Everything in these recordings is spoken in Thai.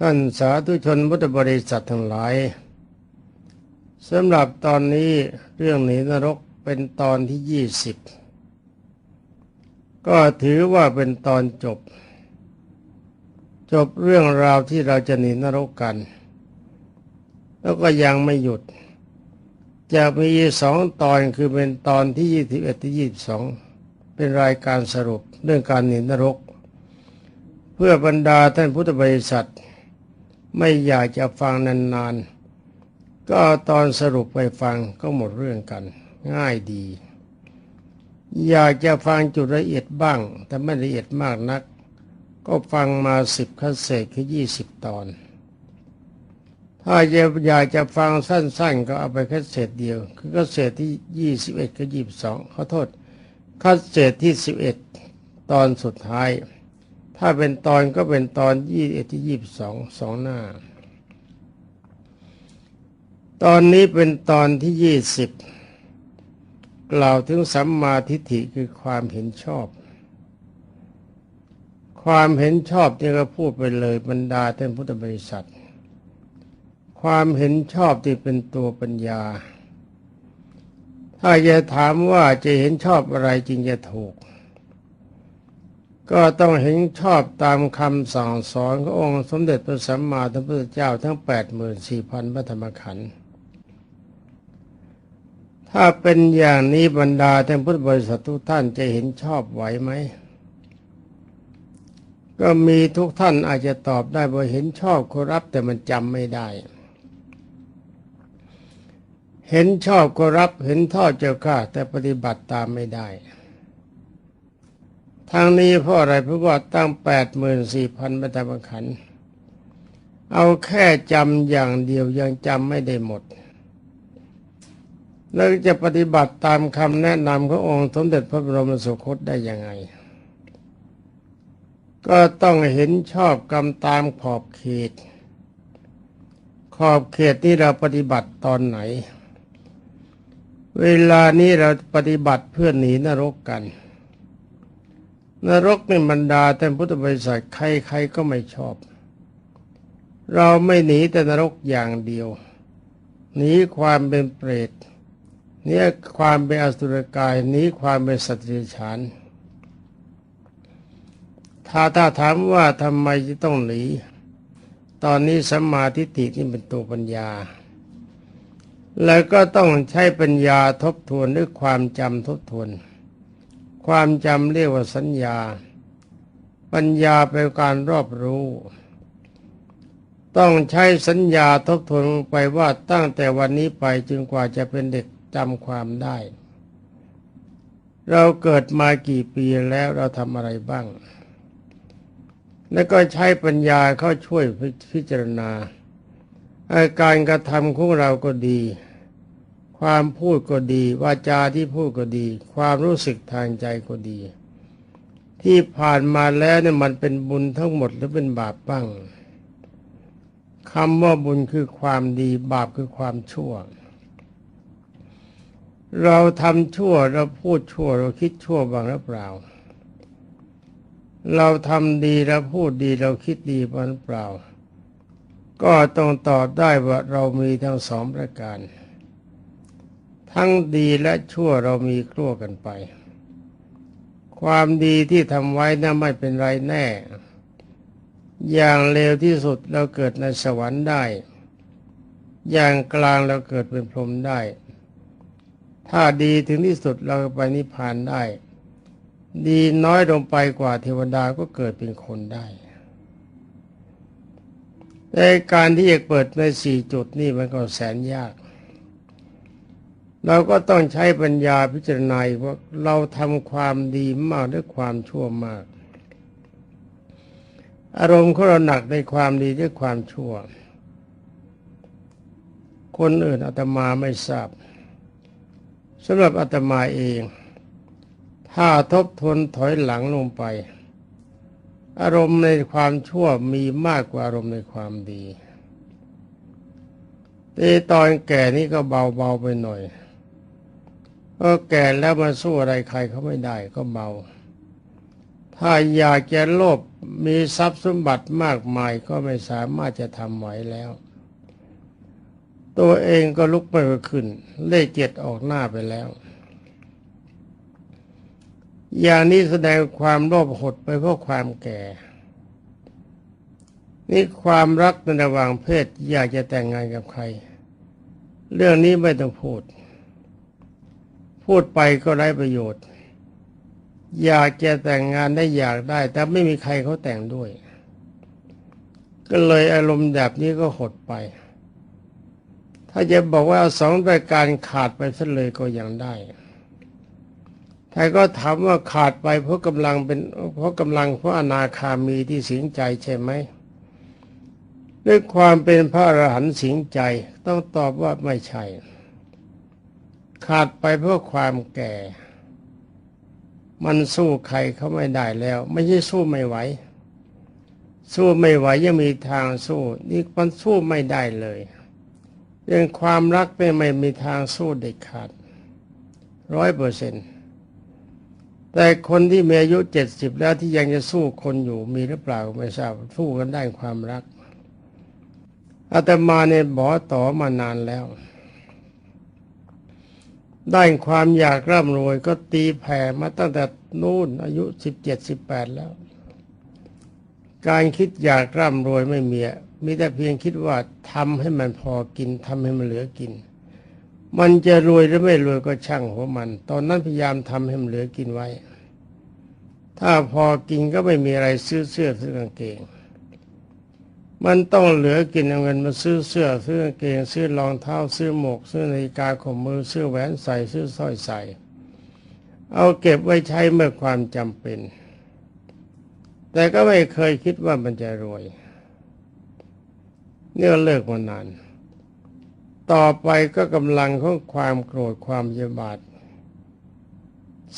ท่านสาธุชนพุทธบริษัททั้งหลายสำหรับตอนนี้เรื่องหนีนรกเป็นตอนที่ยี่สิบก็ถือว่าเป็นตอนจบ จบเรื่องราวที่เราจะหนีนรกกัน แล้วก็ยังไม่หยุด จะมีสองตอนคือเป็นตอนที่ยี่สิบเอ็ดที่ยี่สิบสองเป็นรายการสรุปเรื่องการหนีนรก เพื่อบรรดาท่านพุทธบริษัท ไม่อยากจะฟังนานๆ ก็ตอนสรุปไปฟังก็หมดเรื่องกัน ง่ายดี อยากจะฟังจุดละเอียดบ้าง แต่ไม่ละเอียดมากนัก ก็ฟังมาสิบคัสเศษคือยี่สิบตอน ถ้าอยากจะฟังสั้นๆ ก็เอาไปคัสเศษเดียว คือคัสเศษที่ยี่สิบเอ็ดกับยี่สิบสองขอโทษคัสเศษที่สิบเอ็ดตอนสุดท้าย ถ้าเป็นตอนก็เป็นตอนยี่เอ็ดที่ยี่สิบสองสองหน้า ตอนนี้เป็นตอนที่ยี่สิบกล่าวถึงสัมมาทิฏฐิคือความเห็นชอบ ความเห็นชอบที่ก็พูดไปเลยบรรดาท่านพุทธบริษัท ความเห็นชอบที่เป็นตัวปัญญา ถ้าจะถามว่าจะเห็นชอบอะไรจริงจะถูก ก็ต้องเห็นชอบตามคำสั่งสอนขององค์สมเด็จพระสัมมาสัมพุทธเจ้าทั้งแปดหมื่นสี่พันพระธรรมขันธ์ถ้าเป็นอย่างนี้บรรดาท่านพุทธบริษัททุกท่านจะเห็นชอบไหวไหม ก็มีทุกท่านอาจจะตอบได้ว่าเห็นชอบก็รับแต่มันจำไม่ได้ เห็นชอบก็รับเห็นทอดเจ้าข้าแต่ปฏิบัติตามไม่ได้ ทางนี้เพราะอะไรเพราะว่าตั้งแปดหมื่นสี่พันพระธรรมขันธ์เอาแค่จำอย่างเดียวยังจำไม่ได้หมด แล้วจะปฏิบัติตามคำแนะนำขององค์สมเด็จพระบรมสุคตได้ยังไง ก็ต้องเห็นชอบกรรมตามขอบเขต ขอบเขตที่เราปฏิบัติตอนไหน เวลานี้เราปฏิบัติเพื่อหนีนรกกัน นรกในบรรดาท่พุทธบริษัทใครๆก็ไม่ชอบ เราไม่หนีแต่นรกอย่างเดียว หนีความเป็นเปรตหนีความเป็นอสุรกายหนีความเป็นสัตว์เดรัจฉานถ้าถ้าถามว่าทำไมจะต้องหนีตอนนี้สัมมาทิฏฐินี่เป็นตัวปัญญา แล้วก็ต้องใช้ปัญญาทบทวนด้วยความจำทบทวน ความจำเรียกว่าสัญญา ปัญญาเป็นการรอบรู้ ต้องใช้สัญญาทบทวนไปว่าตั้งแต่วันนี้ไปจนกว่าจะเป็นเด็กจำความได้ เราเกิดมากี่ปีแล้วเราทำอะไรบ้าง แล้วก็ใช้ปัญญาเข้าช่วยพิจารณาอาการกระทำของเราก็ดี ความพูดก็ดีวาจาที่พูดก็ดี ความรู้สึกทางใจก็ดี ที่ผ่านมาแล้วเนี่ยมันเป็นบุญทั้งหมดหรือเป็นบาปบ้างคำว่าบุญคือความดีบาปคือความชั่ว เราทำชั่วเราพูดชั่ว เราคิดชั่วบ้างหรือเปล่า เราทำดีเราพูดดีเราคิดดีบ้างหรือเปล่า ก็ต้องตอบได้ว่าเรามีทั้งสองประการ ทั้งดีและชั่วเรามีครั่วกันไป ความดีที่ทำไว้นะ่ะไม่เป็นไรแน่ อย่างเลวที่สุดเราเกิดในสวรรค์ได้ อย่างกลางเราเกิดเป็นพรหมได้ ถ้าดีถึงที่สุดเราไปนิพพานได้ ดีน้อยลงไปกว่าเทวดาก็เกิดเป็นคนได้แต่การที่จะเปิดในสี่จุดนี่มันก็แสนยาก เราก็ต้องใช้ปัญญาพิจารณาว่าเราทำความดีมากหรือความชั่วมาก อารมณ์ของเราหนักในความดีหรือความชั่ว คนอื่นอาตมาไม่ทราบสำหรับอาตมาเอง ถ้าทบทวนถอยหลังลงไป อารมณ์ในความชั่วมีมากกว่าอารมณ์ในความดีแต่ตอนแก่นี่ก็เบาๆไปหน่อย เพราะแก่แล้วมาสู้อะไรใครเขาไม่ได้ก็เบาถ้าอยากจะโลภมีทรัพย์สมบัติมากมายก็ไม่สามารถจะทำไหวแล้ว ตัวเองก็ลุกไม่ขึ้น เลขเจ็ดออกหน้าไปแล้ว อย่างนี้แสดงความโลภหดไปเพราะความแก่ นี่ความรักในระหว่างเพศอยากจะแต่งงานกับใคร เรื่องนี้ไม่ต้องพูด พูดไปก็ไร้ประโยชน์ อยากจะแต่งงานได้อยากได้ แต่ไม่มีใครเขาแต่งด้วย ก็เลยอารมณ์แบบนี้ก็หดไป ถ้าจะบอกว่าสองประการขาดไปซะเลยก็ยังได้ถ้าก็ถามว่าขาดไปเพราะกำลังเป็นเพราะกำลังเพราะอนาคามีที่สิงใจใช่ไหมด้วยความเป็นพระอรหันต์สิงใจต้องตอบว่าไม่ใช่ ขาดไปเพราะความแก่ มันสู้ใครเขาไม่ได้แล้ว ไม่ใช่สู้ไม่ไหว สู้ไม่ไหวยังมีทางสู้ นี่มันสู้ไม่ได้เลยเรื่องความรักไม่ไม่มีทางสู้เด็ดขาดร้อยเปอร์เซ็นต์แต่คนที่มีอายุเจ็ดสิบแล้วที่ยังจะสู้คนอยู่มีหรือเปล่าไม่ทราบสู้กันได้ความรักอาตมาเนี่ยบอต่อมานานแล้ว ได้ความอยากร่ำรวยก็ตีแผ่มาตั้งแต่นู่นอายุสิบเจ็ดสิบแปดแล้ว การคิดอยากร่ำรวยไม่มีมีแต่เพียงคิดว่าทำให้มันพอกินทำให้มันเหลือกิน มันจะรวยหรือไม่รวยก็ช่างหัวมัน ตอนนั้นพยายามทำให้มันเหลือกินไว้ ถ้าพอกินก็ไม่มีอะไรซื้อเสื้อซื้อกางเกง มันต้องเหลือกินเอาเงินมาซื้อเสื้อซื้อกางเกงซื้อรองเท้าซื้อหมวกซื้อนาฬิกาข้อมือซื้อแหวนใส่ซื้อสร้อยใส่ เอาเก็บไว้ใช้เมื่อความจำเป็น แต่ก็ไม่เคยคิดว่ามันจะรวยเนี่ยเลิกมานาน ต่อไปก็กำลังของความโกรธความยบาท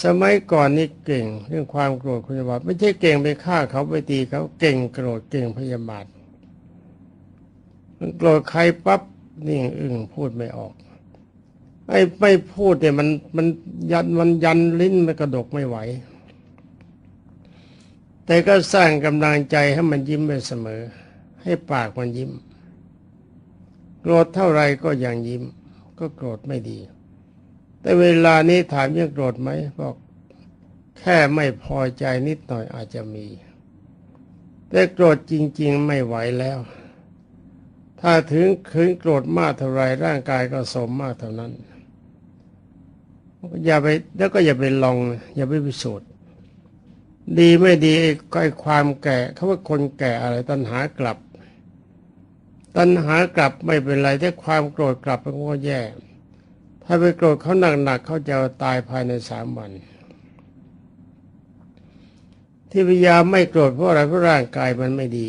สมัยก่อนนี่เก่ง เรื่องความโกรธความยบาทไม่ใช่เก่งไปฆ่าเขาไปตีเขาเก่งโกรธเก่งพยาบาท มันโกรธใครปั๊บนิ่งอึ้งพูดไม่ออก ไอ้ไม่พูดเนี่ยมันมันยันมันยันลิ้นมันกระดกไม่ไหว แต่ก็สร้างกำลังใจให้มันยิ้มไปเสมอ ให้ปากมันยิ้ม โกรธเท่าไรก็ยังยิ้ม ก็โกรธไม่ดี แต่เวลานี้ถามยังโกรธไหมบอกแค่ไม่พอใจนิดหน่อยอาจจะมี แต่โกรธจริง ๆ ไม่ไหวแล้ว ถ้าถึงคืนโกรธมากเท่าไรร่างกายก็สมมากเท่านั้น อย่าไปแล้วก็อย่าไปลอง อย่าไปพิสูจน์ดีไม่ดีก็ไอ้ความแก่เขาว่าคนแก่อะไรตัณหากลับ ตัณหากลับไม่เป็นไรถ้าความโกรธกลับมันก็แย่ ถ้าไปโกรธเขาหนักๆเขาจะตายภายในสามวัน ที่พยายามไม่โกรธเพราะอะไรเพราะร่างกายมันไม่ดี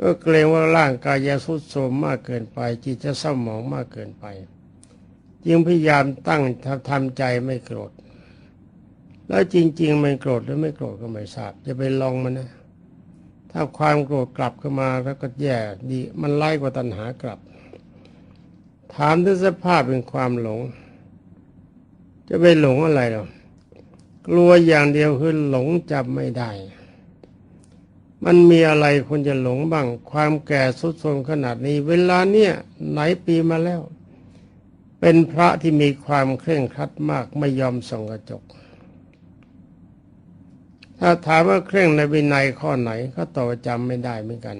ก็เกรงว่าร่างกายจะทุดโทรมมากเกินไป จิตจะเศร้าหมองมากเกินไป จึงพยายามตั้งทำใจไม่โกรธ แล้วจริง ๆ ไม่โกรธหรือไม่โกรธก็ไม่ทราบจะไปลองมันนะ ถ้าความโกรธกลับเข้ามาแล้วก็แย่ดีมันไล่กว่าตัณหากลับ ถามถึงสภาพเป็นความหลง จะไปหลงอะไรหรอกลัวอย่างเดียวคือหลงจำไม่ได้ มันมีอะไรคนจะหลงบ้าง ความแก่สุดทรมขนาดนี้ เวลาเนี่ยไหนปีมาแล้ว เป็นพระที่มีความเคร่งครัดมากไม่ยอมส่องกระจก ถ้าถามว่าเคร่งในวินัยข้อไหนก็ตอบว่าจำไม่ได้เหมือนกัน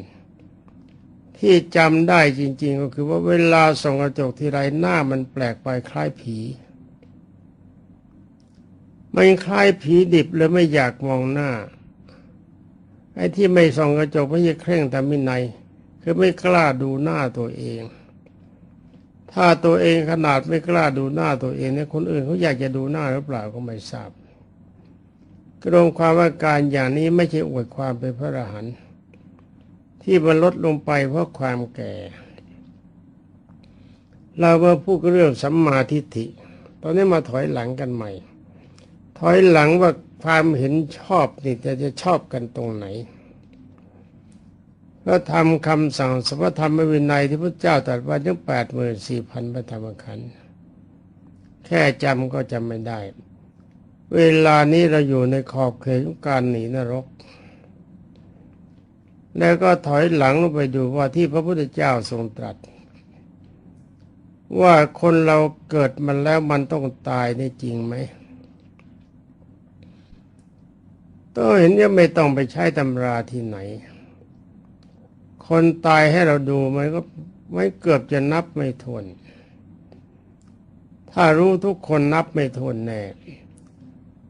ที่จำได้จริง ๆ ก็คือว่าเวลาส่องกระจกทีไรหน้ามันแปลกไปคล้ายผีมันคล้ายผีดิบเลยไม่อยากมองหน้า อ้ที่ไม่ส่องกระจกไม่ใช่เคร่งแต่มินัยคือไม่กล้าดูหน้าตัวเอง ถ้าตัวเองขนาดไม่กล้าดูหน้าตัวเองเนี่ยคนอื่นเขาอยากจะดูหน้าหรือเปล่าก็ไม่ทราบกรวมความว่าการอย่างนี้ไม่ใช่อวดความเป็นพระอรหันต์ที่มันลดลงไปเพราะความแก่ เรามาพูดเรื่องสัมมาทิฏฐิ ตอนนี้มาถอยหลังกันใหม่ ถอยหลังว่า ความเห็นชอบนี่จะจะชอบกันตรงไหนก็ทำคำสั่งสัพพธรรมวินัยที่พระเจ้าตรัสไว้ถึงแปดหมื่นสี่พันพระธรรมขันธ์แค่จำก็จำไม่ได้ เวลานี้เราอยู่ในขอบเขตของการหนีนรก แล้วก็ถอยหลังลงไปดูว่าที่พระพุทธเจ้าทรงตรัส ว่าคนเราเกิดมันแล้วมันต้องตายได้จริงไหม ต้องเห็นว่าไม่ต้องไปใช้ตำราที่ไหน คนตายให้เราดูมันก็ไม่เกือบจะนับไม่ทวน ถ้ารู้ทุกคนนับไม่ทวนแน่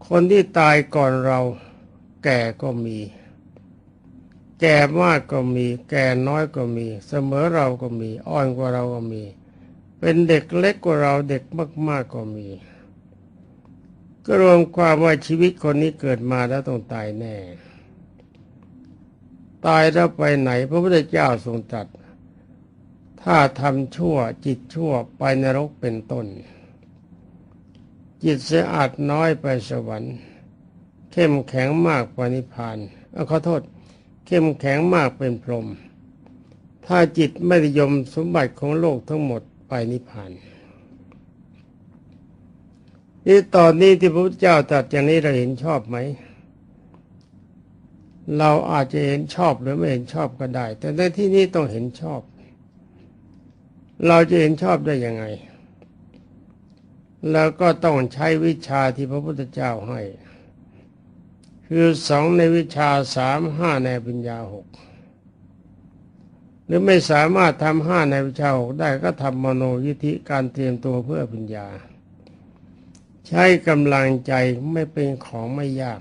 คนที่ตายก่อนเรา แก่ก็มี แก่มากก็มี แก่น้อยก็มี เสมอเราก็มี อ่อนกว่าเราก็มี เป็นเด็กเล็กกว่าเราเด็กมาก ๆก็มี ก็รวมความว่าชีวิตคนนี้เกิดมาแล้วต้องตายแน่ ตายแล้วไปไหน พระพุทธเจ้าทรงตรัสถ้าทำชั่วจิตชั่วไปนรกเป็นต้น จิตเสียอาดน้อยไปสวรรค์ เข้มแข็งมากไปนิพพานเอาขอโทษ เข้มแข็งมากเป็นพรหมถ้าจิตไม่ยมสมบัติของโลกทั้งหมดไปนิพพาน นี่ตอนนี้ที่พระพุทธเจ้าตรัสอย่างนี้เราเห็นชอบไหม เราอาจจะเห็นชอบหรือไม่เห็นชอบก็ได้ แต่ในที่นี้ต้องเห็นชอบ เราจะเห็นชอบได้ยังไง แล้วก็ต้องใช้วิชาที่พระพุทธเจ้าให้ คือสองในวิชาสามห้าในปัญญาหกหรือไม่สามารถทำห้าในวิชาหกได้ก็ทำมโนยิธิการเตรียมตัวเพื่อปัญญา ใช้กำลังใจไม่เป็นของไม่ยาก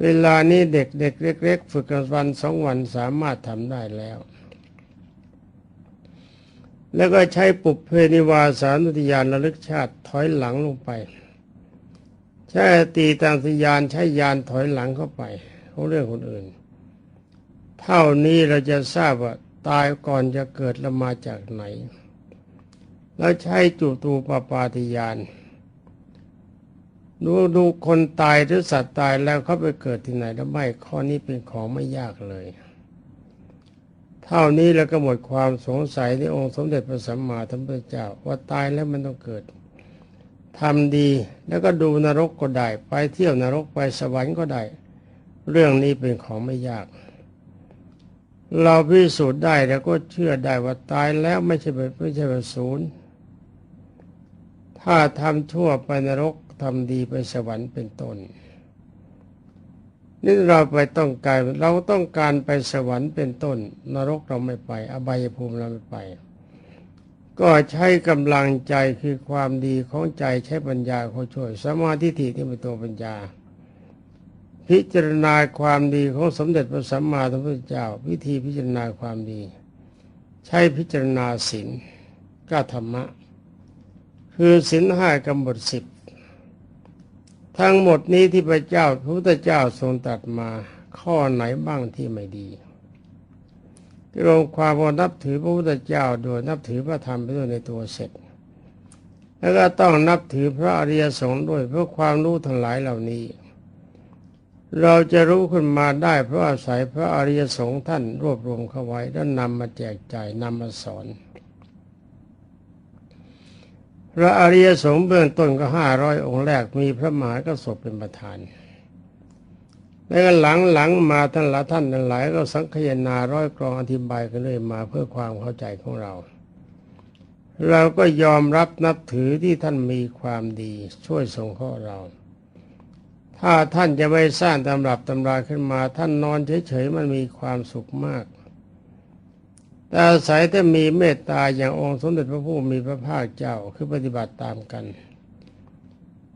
เวลานี้เด็กเด็กเล็ก ๆ ฝึกกันวันสองวันสามารถทำได้แล้ว แล้วก็ใช้ปุบเพนิวาสานุติยานระลึกชาติถอยหลังลงไป ใช้ตีตามสยานใช้ยานถอยหลังเข้าไปของเรื่องคนอื่น เท่านี้เราจะทราบว่าตายก่อนจะเกิดแล้วมาจากไหน แล้วใช้จุตูปปาติยานดูดูคนตายหรือสัตว์ตายแล้วเขาไปเกิดที่ไหนแล้วไม่ข้อนี้เป็นของไม่ยากเลย เท่านี้แล้วก็หมดความสงสัยในองค์สมเด็จพระสัมมาสัมพุทธเจ้าว่าตายแล้วมันต้องเกิดทำดีแล้วก็ดูนรกก็ได้ ไปเที่ยวนรกไปสวรรค์ก็ได้ เรื่องนี้เป็นของไม่ยาก เราพิสูจน์ได้แล้วก็เชื่อได้ว่าตายแล้วไม่ใช่ไม่ใช่เป็นศูนย์ ถ้าทำชั่วไปนรกทำดีไปสวรรค์เป็นต้นนี่เราไปต้องการเราต้องการไปสวรรค์เป็นต้น นรกเราไม่ไป อบายภูมิเราไม่ไป ก็ใช้กำลังใจคือความดีของใจใช้ปัญญาเขาช่วย สมาธิที่นี่เป็นตัวปัญญา พิจารณาความดีของสมเด็จพระสัมมาสัมพุทธเจ้า วิธีพิจารณาความดี ใช้พิจารณาศีลก้าธรรมะ คือศีลห้ากำหนดสิบทั้งหมดนี้ที่พระเจ้าพระพุทธเจ้าทรงตรัสมา ข้อไหนบ้างที่ไม่ดีรวมความว่านับถือพระพุทธเจ้าโดยนับถือพระธรรมไปด้วยในตัวเสร็จ แล้วก็ต้องนับถือพระอริยสงฆ์ด้วยเพื่อความรู้ทั้งหลายเหล่านี้ เราจะรู้ขึ้นมาได้เพราะอาศัยพระอริยสงฆ์ท่านรวบรวมเข้าไว้แล้วนำมาแจกจ่ายนำมาสอน พระอริยสงฆ์เบื้องต้นก็ห้าร้อยองค์แรกมีพระมหากระสบเป็นประธานแล้วหลังหลังมาท่านละท่านทั้งหลายก็สังคยนาร้อยกรองอธิบายกันเลยมาเพื่อความเข้าใจของเรา เราก็ยอมรับนับถือที่ท่านมีความดีช่วยส่งข้อเรา ถ้าท่านจะไม่สร้างตำรับตำราขึ้นมา ท่านนอนเฉยๆมันมีความสุขมาก แต่อาศัยถ้ามีเมตตาอย่างองค์สมเด็จพระผู้มีพระภาคเจ้าคือปฏิบัติตามกัน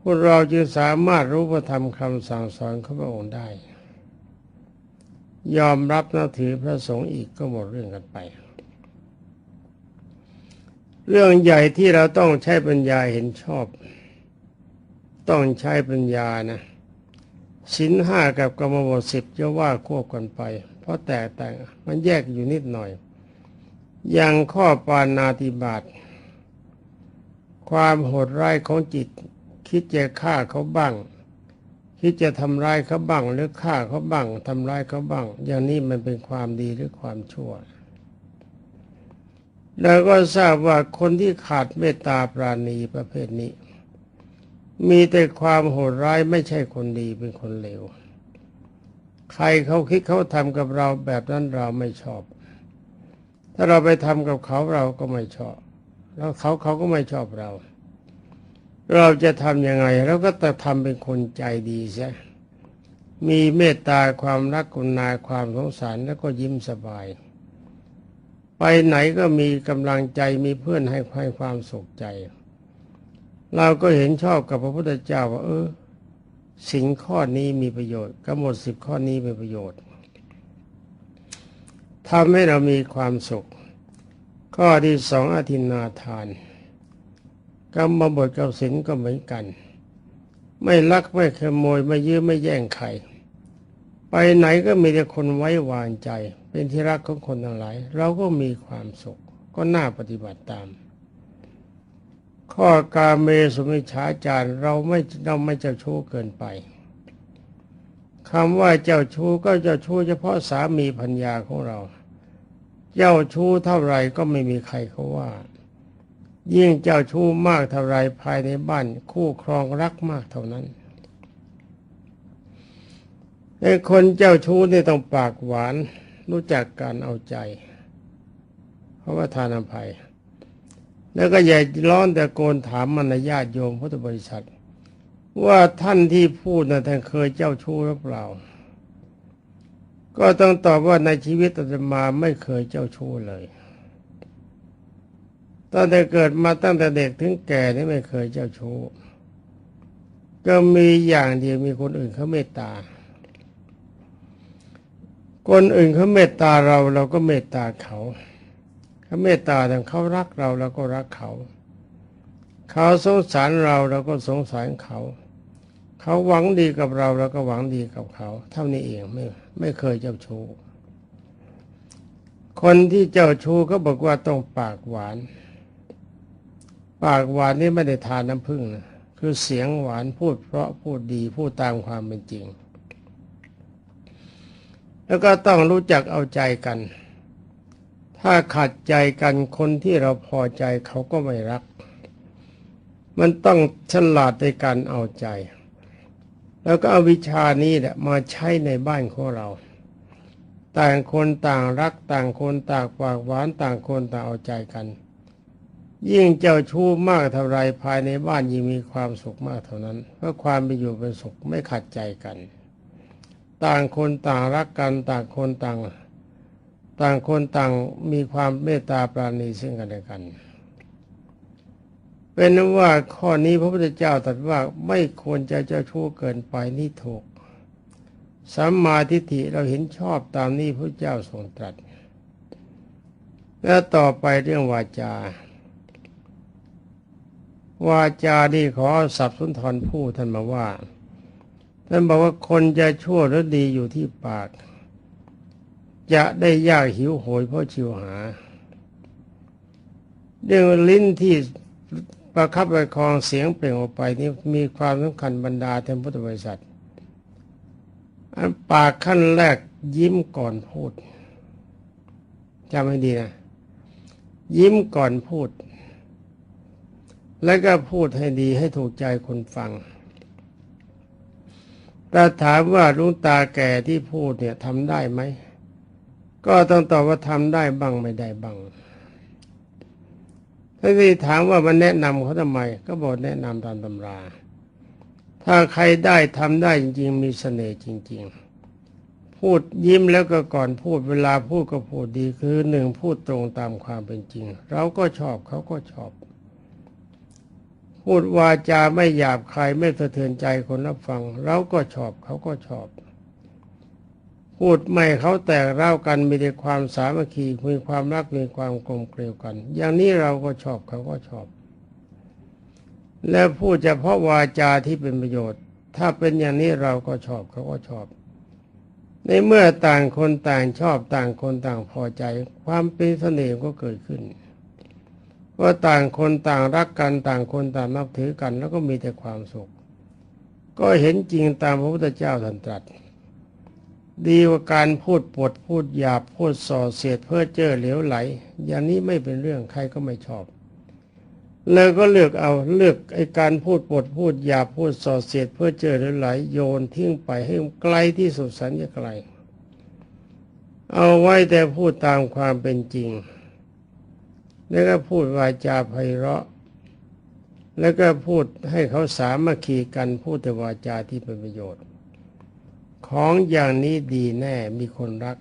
พวกเราจึงสามารถรู้พระธรรมคำสั่งสอนของพระองค์ได้ ยอมรับนับถือพระสงฆ์อีกก็หมดเรื่องกันไป เรื่องใหญ่ที่เราต้องใช้ปัญญาเห็นชอบ ต้องใช้ปัญญานะสินห้ากับกรรมบทสิบจะว่าควบกันไป เพราะแตกต่างมันแยกอยู่นิดหน่อย อย่างข้อปานาติบาตความโหดร้ายของจิต คิดจะฆ่าเขาบ้าง คิดจะทำร้ายเขาบ้าง หรือฆ่าเขาบ้างทำร้ายเขาบ้าง อย่างนี้มันเป็นความดีหรือความชั่วแล้วก็ทราบว่าคนที่ขาดเมตตาปราณีประเภทนี้ มีแต่ความโหดร้ายไม่ใช่คนดีเป็นคนเลว ใครเขาคิดเขาทำกับเราแบบนั้นเราไม่ชอบ ถ้าเราไปทำกับเขาเราก็ไม่ชอบ แล้วเขาเขาก็ไม่ชอบเรา เราจะทำยังไงเราก็ต้องทำเป็นคนใจดีใช่มีเมตตาความรักกุณาความสงสารแล้วก็ยิ้มสบาย ไปไหนก็มีกำลังใจมีเพื่อนให้ให้ความสุขใจ เราก็เห็นชอบกับพระพุทธเจ้าว่า เออสิ่งข้อนี้มีประโยชน์กำหนดสิบข้อนี้เป็นประโยชน์ ทำให้เรามีความสุข ข้อที่สองอธินาทานกรรมบทกับศีลก็เหมือนกัน ไม่ลักไม่ขโมยไม่ยื้อไม่แย่งใคร ไปไหนก็มีแต่คนไว้วางใจ เป็นที่รักของคนทั้งหลาย เราก็มีความสุข ก็น่าปฏิบัติตาม ข้อกาเมสุมิชาจารเราไม่เราไม่เจ้าชู้เกินไปคำว่าเจ้าชู้ก็เจ้าชู้เฉพาะสามีพัญญาของเรา เจ้าชู้เท่าไรก็ไม่มีใครเขาว่า ยิ่งเจ้าชู้มากเท่าไรภายในบ้าน คู่ครองรักมากเท่านั้นไอ้คนเจ้าชู้นี่ต้องปากหวานรู้จักการเอาใจ เพราะว่าทานอภัย แล้วก็อย่าร้อนแต่โกนถามมันญาติโยมพุทธบริษัท ว่าท่านที่พูดนะท่านเคยเจ้าชู้หรือเปล่า ก็ต้องตอบว่าในชีวิตอาตมาไม่เคยเจ้าชู้เลยตั้งแต่เกิดมาตั้งแต่เด็กถึงแก่นี่ไม่เคยเจ้าชู้ก็มีอย่างเดียวมีคนอื่นเขาเมตตา คนอื่นเขาเมตตาเราเราก็เมตตาเขาเขาเมตตาแต่เขารักเราเราก็รักเขา เขาสงสารเราเราก็สงสารเขา เขาหวังดีกับเราเราก็หวังดีกับเขา เท่านี้เองไม่ไม่เคยเจ้าชู้คนที่เจ้าชู้ก็บอกว่าต้องปากหวาน ปากหวานนี่ไม่ได้ทานน้ำผึ้งนะคือเสียงหวานพูดเพราะพูดดีพูดตามความเป็นจริง แล้วก็ต้องรู้จักเอาใจกัน ถ้าขัดใจกันคนที่เราพอใจเขาก็ไม่รัก มันต้องฉลาดในการเอาใจ แล้วก็เอาวิชานี้แหละมาใช้ในบ้านของเรา ต่างคนต่างรักต่างคนต่างปากหวานต่างคนต่างเอาใจกัน ยิ่งเจ้าชู้มากเท่าไรภายในบ้านยิ่งมีความสุขมากเท่านั้นเพราะความเป็นอยู่เป็นสุขไม่ขัดใจกัน ต่างคนต่างรักกันต่างคนต่าง ต่างคนต่างมีความเมตตาปราณีซึ่งกันและกัน เป็นว่าข้อนี้พระพุทธเจ้าตรัสว่าไม่ควรจะเจ้าชู้เกินไปนี่ถูกสัมมาทิฏฐิเราเห็นชอบตามนี้พระเจ้าทรงตรัส แล้วต่อไปเรื่องวาจา วาจานี่ขอสับสุนทรผู้ท่านมาว่าท่านบอกว่าคนจะชั่วหรือดีอยู่ที่ปาก จะได้ยากหิวโหยเพราะชิวหา เรื่องลิ้นที่ ประคับประคองเสียงเปล่งออกไปนี่มีความสำคัญบรรดาเทมพุทธบริษัทอันปากขั้นแรกยิ้มก่อนพูดจำให้ดีนะ ยิ้มก่อนพูด แล้วก็พูดให้ดีให้ถูกใจคนฟังแต่ถามว่าลุงตาแก่ที่พูดเนี่ยทำได้ไหม ก็ต้องตอบว่าทำได้บ้างไม่ได้บ้าง ถ้าที่ถามว่ามันแนะนำเขาทำไม ก็บอกแนะนำตามตำรา ถ้าใครได้ทำได้จริงๆมีเสน่ห์จริง ๆ พูดยิ้มแล้วก็ก่อนพูดเวลาพูดก็พูดดีคือหนึ่งพูดตรงตามความเป็นจริง เราก็ชอบเขาก็ชอบ พูดวาจาไม่หยาบคายไม่สะเทือนใจคนรับฟัง เราก็ชอบเขาก็ชอบ พูดไม่เขาแตกเล่ากันมีแต่ความสามัคคีมีความรักมีความกลมเกลียวกัน อย่างนี้เราก็ชอบเขาก็ชอบ และพูดเฉพาะวาจาที่เป็นประโยชน์ ถ้าเป็นอย่างนี้เราก็ชอบเขาก็ชอบ ในเมื่อต่างคนต่างชอบต่างคนต่างพอใจ ความเป็นเสน่ห์ก็เกิดขึ้นว่าต่างคนต่างรักกันต่างคนต่างนับถือกัน แล้วก็มีแต่ความสุข ก็เห็นจริงตามพระพุทธเจ้าท่านตรัส ดีกว่าการพูดปดพูดหยาบพูดส่อเสียดเพื่อเจ้อเหลวไหล อย่างนี้ไม่เป็นเรื่องใครก็ไม่ชอบ แล้วก็เลือกเอาเลือกไอ้การพูดบทพูดหยาบพูดส่อเสียดเพื่อเจอหรือไหล โยนทิ้งไปให้ไกลที่สุดสันจะไกล เอาไว้แต่พูดตามความเป็นจริง แล้วก็พูดวาจาไพเราะ แล้วก็พูดให้เขาสามัคคีกันพูดแต่วาจาที่เป็นประโยชน์ ของอย่างนี้ดีแน่มีคนรัก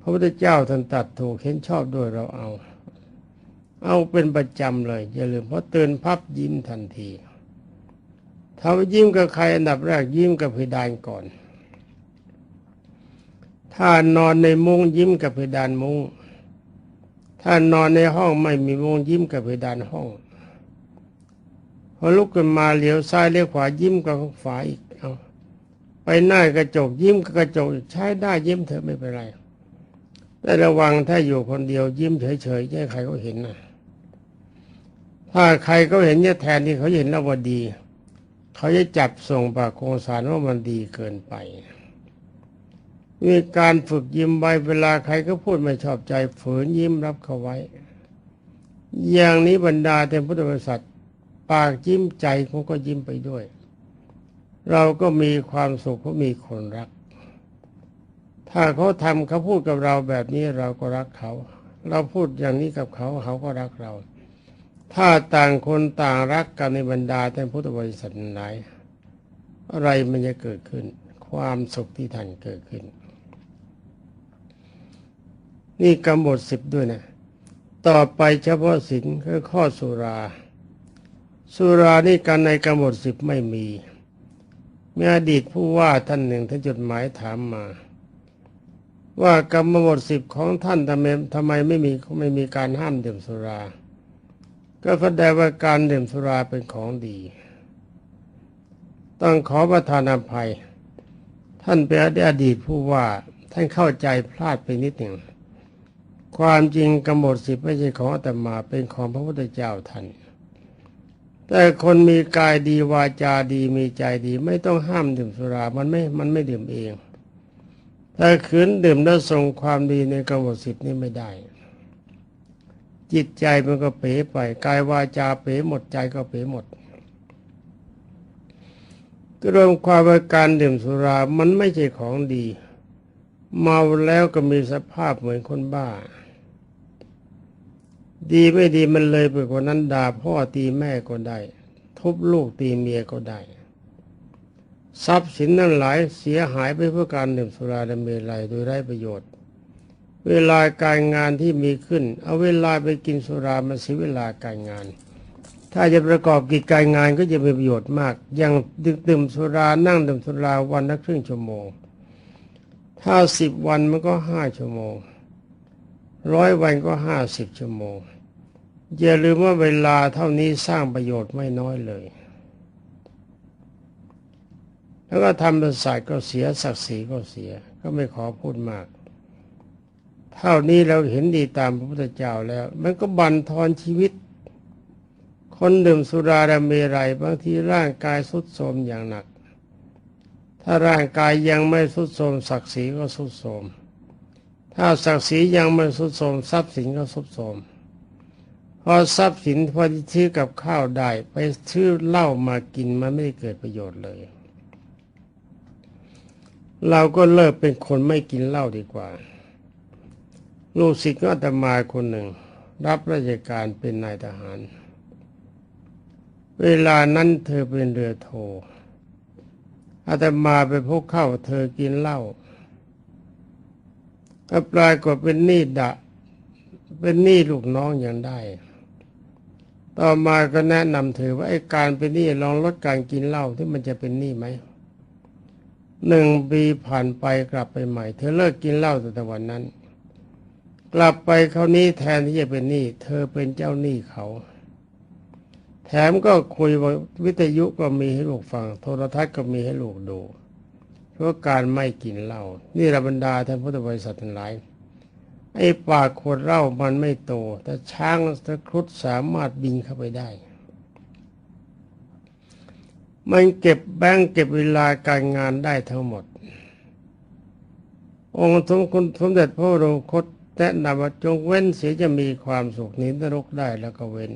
พระพุทธเจ้าท่านตัดถูกเห็นชอบด้วยเราเอา เอาเป็นประจำเลย อย่าลืมเพราะเตือนพับยิ้มทันทีถ้ายิ้มกับใครอันดับแรกยิ้มกับเพดานก่อน ถ้านอนในมุ้งยิ้มกับเพดานมุ้งถ้านอนในห้องไม่มีมุ้งยิ้มกับเพดานห้องพอลุกขึ้นมาเหลียวซ้ายเลี้ยวขวายิ้มกับฝาอีก ไปหน้ากระจกยิ้มกระจกใช้ได้ยิ้มเถอะไม่เป็นไรแต่ระวังถ้าอยู่คนเดียวยิ้มเฉยๆให้ใครเขาเห็นนะถ้าใครเขาเห็นเนี่ยแทนที่เขาเห็นแล้วว่าดี เขาจะจับส่งปากโครงสารว่ามันดีเกินไปมีการฝึกยิ้มไว้เวลาใครก็พูดไม่ชอบใจฝืนยิ้มรับเขาไว้ อย่างนี้บรรดาเทพุทธบริษัท ปากยิ้มใจเขาก็ยิ้มไปด้วย เราก็มีความสุขเพราะมีคนรัก ถ้าเขาทำเขาพูดกับเราแบบนี้เราก็รักเขา เราพูดอย่างนี้กับเขาเขาก็รักเรา ถ้าต่างคนต่างรักกันในบรรดาแต่พุทธบริษัทไหน อะไรมันจะเกิดขึ้น ความสุขที่ท่านเกิดขึ้น นี่กำหนดสิบด้วยนะต่อไปเฉพาะสินคือข้อสุรา สุรานี่การในกำหนดสิบไม่มี มื่ออดีตผู้ว่าท่านหนึ่งท่านจดหมายถามมา ว่ากรรมบทสิบของท่านทำไมทำไมไม่มีไม่มีการห้ามดื่มสุรา ก็แสดงว่าการดื่มสุราเป็นของดี ต้องขอประทานอภัย ท่านเป็นอดีตผู้ว่าท่านเข้าใจพลาดไปนิดหนึ่งความจริงกำหนดสิบไม่ใช่ของอาตมาเป็นของพระพุทธเจ้าท่าน แต่คนมีกายดีวาจาดีมีใจดี ไม่ต้องห้ามดื่มสุรา มันไม่ มันไม่ดื่มเอง ถ้าขืนดื่มแล้วทรงความดีในกำหนดสิบนี้ไม่ได้ จิตใจมันก็เป๋ไป กายวาจาเป๋หมดใจก็เป๋หมดก็รวมความว่าการดื่มสุรา มันไม่ใช่ของดี เมาแล้วก็มีสภาพเหมือนคนบ้า ดีไม่ดีมันเลยไปกว่านั้นด่าพ่อตีแม่ก็ได้ ทุบลูกตีเมียก็ได้ ทรัพย์สินนั่นหลายเสียหายไปเพื่อการดื่มสุราดำเนินไรโดยไร้ประโยชน์ เวลาการงานที่มีขึ้น เอาเวลาไปกินสุรามันเสียเวลาการงาน ถ้าจะประกอบกิจการงานก็จะมีประโยชน์มาก อย่างดื่มสุรานั่งดื่มสุราวันละครึ่งชั่วโมง ถ้าสิบวันมันก็ห้าชั่วโมงร้อยวันก็ห้าสิบชั่วโมง อย่าลืมว่าเวลาเท่านี้สร้างประโยชน์ไม่น้อยเลย แล้วก็ทำประสาทก็เสียศักดิ์ศรีก็เสีย ก็ไม่ขอพูดมาก เท่านี้เราเห็นดีตามพระพุทธเจ้าแล้ว มันก็บั่นทอนชีวิต คนดื่มสุราดำเมรัยบางทีร่างกายสุดโทรมอย่างหนัก ถ้าร่างกายยังไม่สุดโทรมศักดิ์ศรีก็สุดโทรมถ้าศักดิ์ศรียังไม่สุดโทรมทรัพย์สินก็สุดโทรม พอทรัพย์สินพอที่ซื้อกับข้าวได้ ไปซื้อเหล้ามากินมันไม่ได้เกิดประโยชน์เลย เราก็เลิกเป็นคนไม่กินเหล้าดีกว่า ลูกศิษย์ก็อาตมาคนหนึ่ง รับราชการเป็นนายทหาร เวลานั้นเธอเป็นเรือโทอาตมาไปพบเข้าเธอกินเหล้าก็ปลายก็เป็นหนี้ดะ เป็นหนี้ลูกน้องอย่างได้ ต่อมาก็แนะนำเธอว่าไอ้การเป็นหนี้ลองลดการกินเหล้าที่มันจะเป็นหนี้ไหมหนึ่งปีผ่านไปกลับไปใหม่ เธอเลิกกินเหล้าแต่วันนั้น กลับไปคราวนี้แทนที่จะเป็นหนี้เธอเป็นเจ้าหนี้เขา แถมก็คุยว่าวิทยุก็มีให้ลูกฟัง โทรทัศน์ก็มีให้ลูกดู เพราะการไม่กินเหล้านี่ระบรรดาท่านพุทธบริษัททั้งหลาย ไอ้ปากขวดเหล้ามันไม่โต แต่ช้างตะครุดสามารถบินเข้าไปได้ มันเก็บแบงเก็บเวลาการงานได้ทั้งหมด องค์สมคุณสมเด็จพระบรคตแนะนำว่าจงเว้นเสียจะมีความสุขนินรกได้แล้วก็เว้น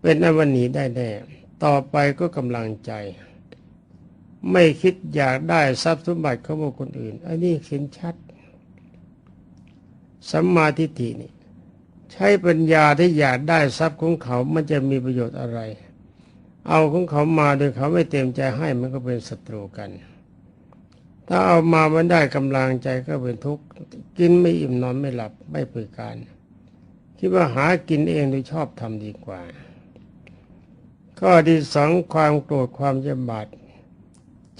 เป็นอวันหนีได้แน่ต่อไปก็กำลังใจ ไม่คิดอยากได้ทรัพย์สมบัติของบุคคลอื่น อันนี้เห็นชัด สัมมาทิฏฐินี่ ใช้ปัญญาที่อยากได้ทรัพย์ของเขามันจะมีประโยชน์อะไร เอาของเขามาโดยเขาไม่เต็มใจให้มันก็เป็นศัตรูกัน ถ้าเอามามันได้กำลังใจก็เป็นทุกข์กินไม่อิ่มนอนไม่หลับไม่เปิดการ คิดว่าหากินเองโดยชอบทำดีกว่า ข้อที่สองความโกรธความเจ็บบาด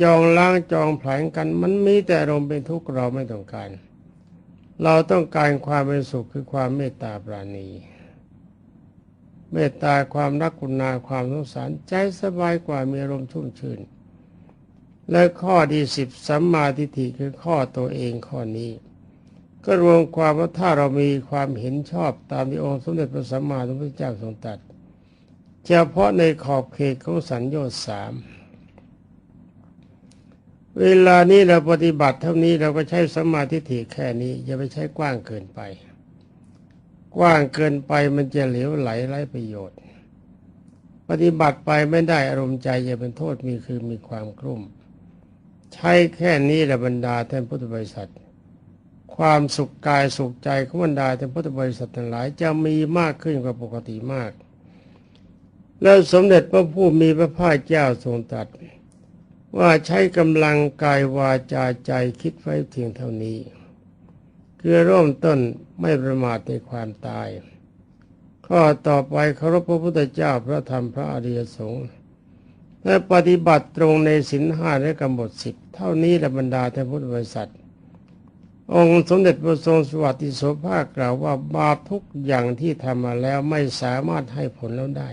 จองล้างจองแผลงกัน มันมีแต่อารมณ์เป็นทุกข์เราไม่ต้องการ เราต้องการความเป็นสุขคือความเมตตาปราณี เมตตาความรักกุณาความสงสารใจสบายกว่ามีอารมณ์ชุ่มชื่น และข้อที่สิบสัมมาทิฏฐิคือข้อตัวเองข้อนี้ ก็รวมความว่าถ้าเรามีความเห็นชอบตามที่องค์สมเด็จพระสัมมาสัมพุทธเจ้าทรงตรัสเฉพาะในขอบเขตของสัญญาณสาม เวลานี้เราปฏิบัติเท่านี้เราก็ใช้สมาธิฏฐิแค่นี้ อย่าไปใช้กว้างเกินไป กว้างเกินไปมันจะเหลวไหลไร้ประโยชน์ ปฏิบัติไปไม่ได้อารมณ์ใจจะเป็นโทษมีคือมีความกลุ่ม ใช้แค่นี้แหละบรรดาท่านพุทธบริษัท ความสุขกายสุขใจของบรรดาท่านพุทธบริษัททั้งหลายจะมีมากขึ้นกว่าปกติมาก แล้วสมเด็จพระผู้มีพระภาคเจ้าทรงตรัส ว่าใช้กำลังกายวาจาใจคิดไว้เพียงเท่านี้ คือเริ่มต้นไม่ประมาทในความตาย ข้อต่อไปเคารพพระพุทธเจ้าพระธรรมพระอริยสงฆ์และปฏิบัติตรงในศีลห้าและกำหนดสิบเท่านี้ละบรรดาท่านพุทธบริษัท องค์สมเด็จพระทรงสวัสดิโสภาคกล่าวว่าบาปทุกอย่างที่ทำมาแล้วไม่สามารถให้ผลแล้วได้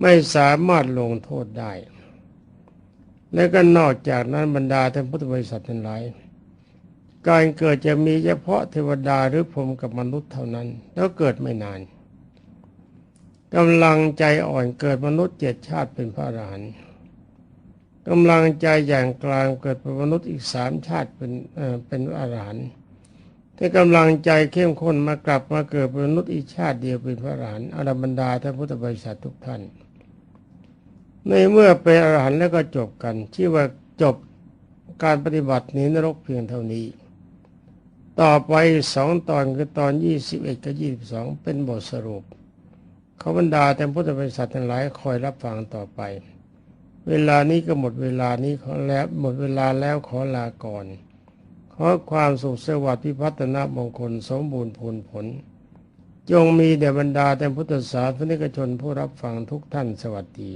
ไม่สามารถลงโทษได้ และก็นอกจากนั้นบรรดาท่านพุทธบริษัททั้งหลาย การเกิดจะมีเฉพาะเทวดาหรือพรหมกับมนุษย์เท่านั้น แล้วเกิดไม่นานกำลังใจอ่อนเกิดมนุษย์เจ็ดชาติเป็นพระอรหันต์กำลังใจอย่างกลางเกิดเป็นมนุษย์อีกสามชาติเป็นเอ่อเป็นอรหันต์ถ้ากำลังใจเข้มข้นมากลับมาเกิดเป็นมนุษย์อีกชาติเดียวเป็นพระอรหันต์อรบรรดาท่านพุทธบริษัททุกท่าน ในเมื่อเป็นอรหันต์แล้วก็จบกัน ชื่อว่าจบการปฏิบัตินี้นรกเพียงเท่านี้ ต่อไปสองตอนคือตอนยี่สิบเอ็ดกับยี่สิบสองเป็นบทสรุปเขาบรรดาแต่พุทธบริษัททั้งหลายคอยรับฟังต่อไป เวลานี้ก็หมดเวลานี้ขอแล้วหมดเวลาแล้วขอลาก่อน ขอความสุขสวัสดิ์พิพัฒนามงคลสมบูรณ์ผลผล จงมีแด่บรรดาแต่พุทธศาสนิกชนผู้รับฟังทุกท่านสวัสดี